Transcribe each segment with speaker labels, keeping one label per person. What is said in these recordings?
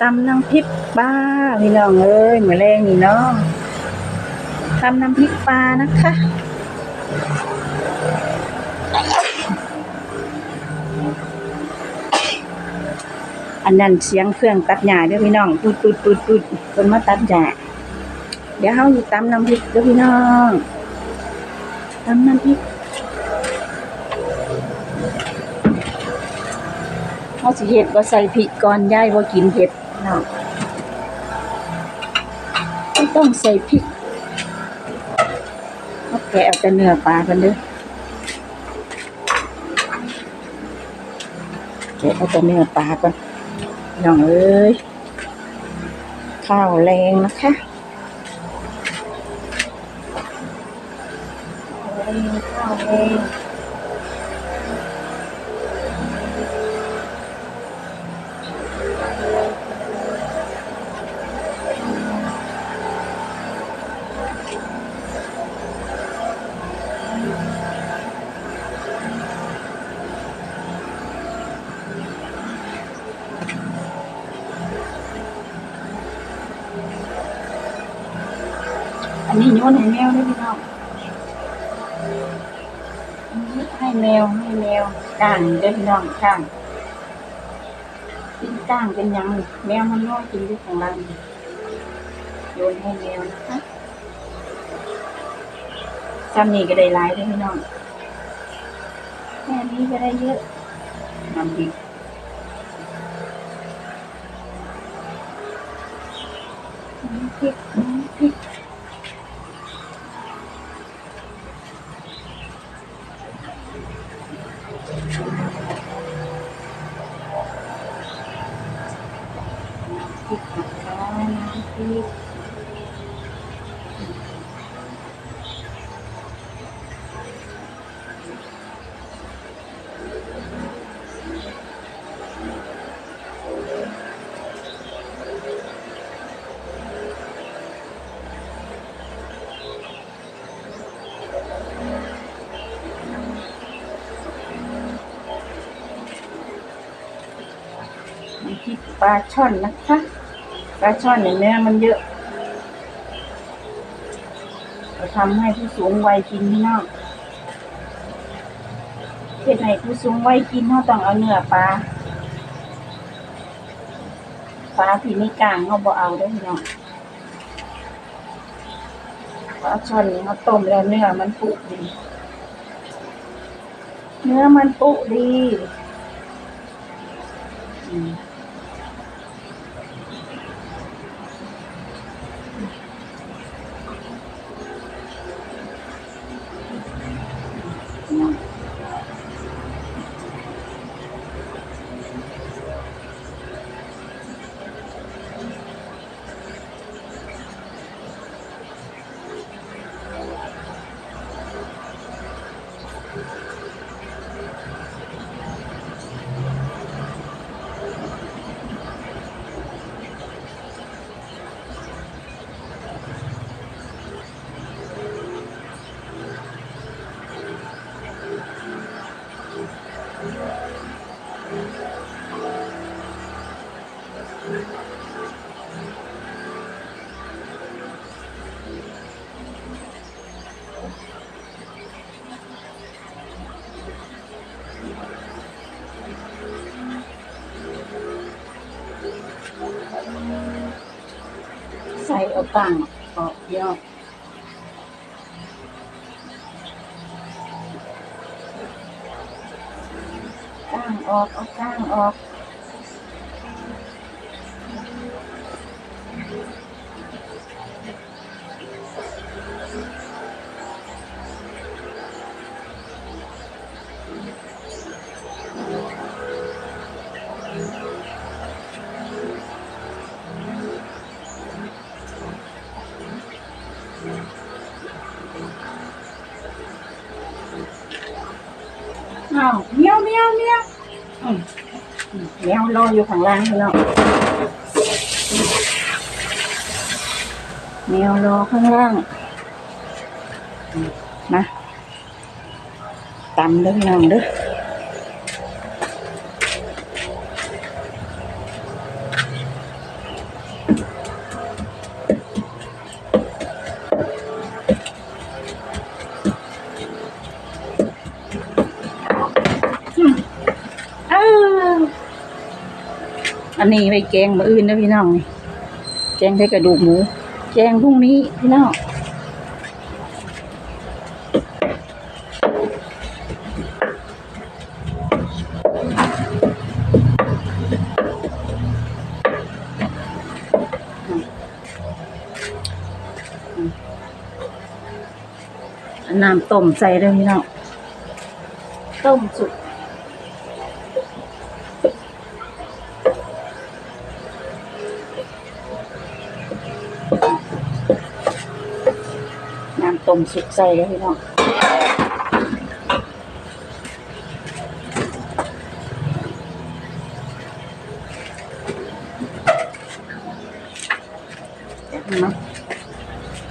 Speaker 1: ตำน้ำพริกปลาพี่น้องเอ้ยเหมาแรงนี่เนาะทำน้ำพริกปลานะคะอันนั้นเสียงเครื่องตัดหญ้าเด้อพี่น้องปุดปุดปุดปุดเพิ่นมาตัดหญ้าเดี๋ยวเฮาสิตำน้ำพริกเด้อพี่น้องตำน้ำพริก เขาสิเห็ดบ่ใส่พริกก่อนย่ายบ่กินเผ็ดเนาะไม่ต้องใส่พริกเอาแกะเอาแต่เนื้อปลากันเด้อแกะเอาแต่เนื้อปลาก่อนน้องเอ้ยข้าวแรงนะคะข้าวแรง นนี้โยนให้แมวเด้อพี่น้องนี่ให้แมวให้แมวก้างเด้พี่น้องก้างกินก้างเป็นยังแมวมันน้อยกินอยู่ข้างล่างโยนให้แมวนะคะซ้ำนี่ก็ได้หลายเด้อพี่น้องแค่นี้ก็ได้เยอะน้ำพริกน้ำพริก พริกปลาช่อนนะคะปลาช่อนเนี่ยเนื้อมันเยอะเราทำให้ผู้สูงวัยกินพี่นองเฮ็ดให้ผู้สูงวัยกินเขาต้องเอาเนื้อปลาปลาที่ไม่กลางเขาบ่เอาได้อพี่น้องปลาช่อนนี่เขาต้มแล้วเนื้อมันปุดี เนื้อมันปุดี เอาตังออกยอดก้างออกเอาก้างออก อ้าวเมียวเมียวเมียวอืมอืมเมียวรออยู่ข้างล่างพี่น้องเมียวรอข้างล่างมาตำเด้อพี่น้องเด้อ อันนี้ไปแกงมื้ออื่นนะพี่น้องนี่แกงใส่กระดูกหมู แกงพรุ่งนี้พี่น้องอาน้ำต้มใส่เลยพี่น้องต้มสุก ต้มสุกใส่เลยพี่น้อง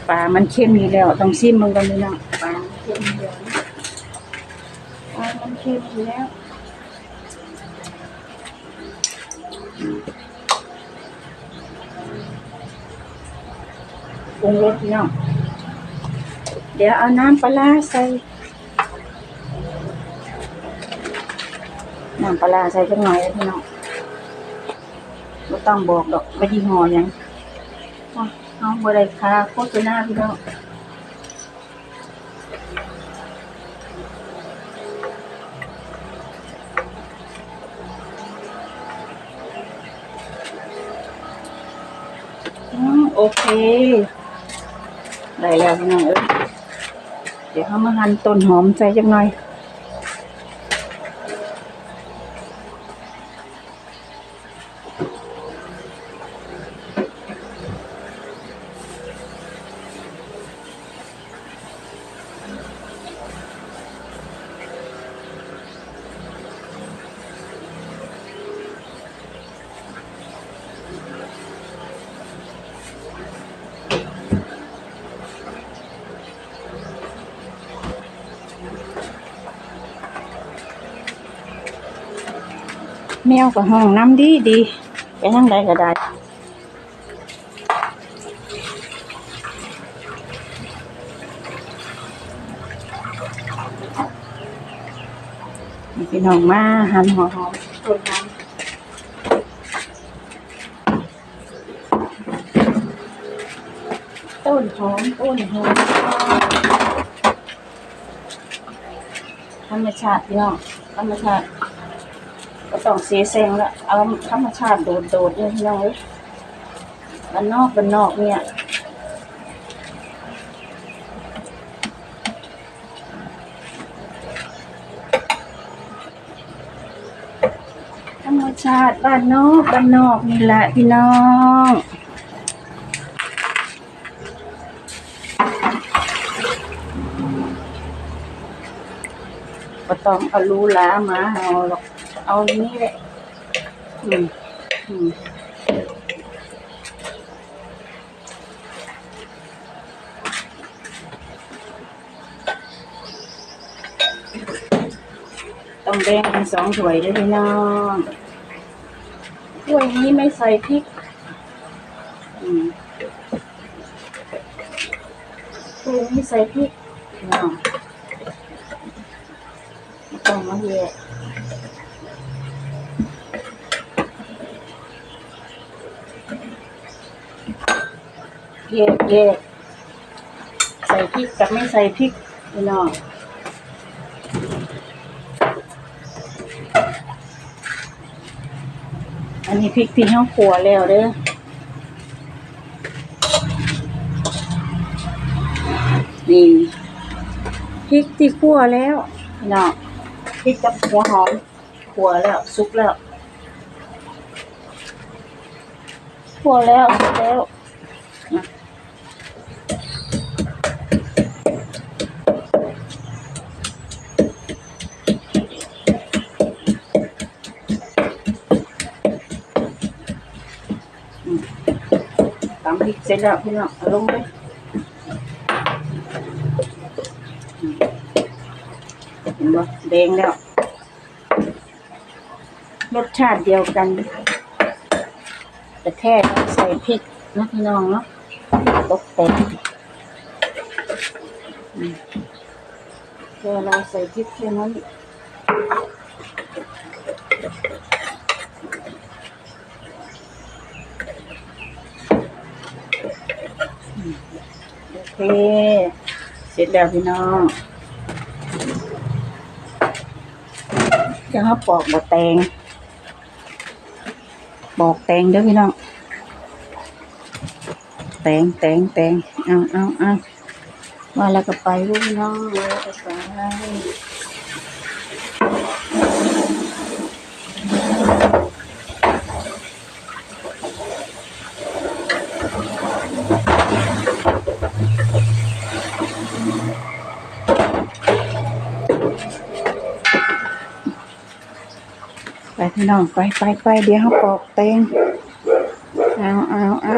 Speaker 1: ปลา มันเข้มอยู่แล้ว ต้องซิมมันกันพี่น้องปลาเข้มอยู่แล้วปลา มันเข้มอยู่แล้วปรุงรสพี่น้อง ดี๋ยวเอาน้ำปลาใส่ น้ำปลาใส่จังหน่อยพี่น้องไม่ต้องบอกดอกว่ายี่ห้อยังเอาเอาบริคาโฆษณาพี่น้องอืมโอเค ได้แล้วพี่น้องเอ้ย เดี๋ยวเขามาหั่นต้นหอมใส่จังหน่อย แมวกับห้องน้ำดีดีไปทางใดก็ได้นี่พี่น้องมาหันหัวหอมต้นหอมต้นหอมต้นหอมธรรมชาติพี่น้องธรรมชาติ ก็ต้องเสียแซงละเอาธรรมชาติโดดๆเลยพี่น้องเอ้ยบ้านนอกบ้านนอกเนี่ยธรรมชาติบ้านนอกบ้านนอกนี่แหละพี่น้องก็ต้องเอาลูหลามาเอาหรอก เอานี้แหละอืมอืมต้องแบ่งเป็นสองถ้วยด้วยพี่น้องถ้วยนี้ไม่ใส่พริกอืมถ้วยนี้ใส่พริกพี่น้องไม่ต้องมาแยก แยกแยกใส่พริกกับไม่ใส่พริกพี่น้องอันนี้พริกที่ห้าขัวแล้วเด้อนี่พริกที่ขั่วแล้วพี่น้องพริกกับหัวหอมขั่วแล้วสุกแล้วขั่วแล้วสุกแล้ว ร็จแล้วพี่น้องเอาลงเลยเห็นบ่แดงแล้ว รสชาติเดียวกัน แต่แค่ใส่พริกนะพี่น้องเนาะตกแต่งแค่เราใส่พริกแค่นั้น เสร็จแล้วพี่น้องจะเขาปอกบะแตงปอกแตงเด้อพี่น้อง แตงแตงแตงเอาเอาเอามาแล้วก็ไปเด้อพี่น้องมาแล้วก็ไป พี่น้องไปไปไปเดี๋ยวเขาปอกเตงเอาเอาเอา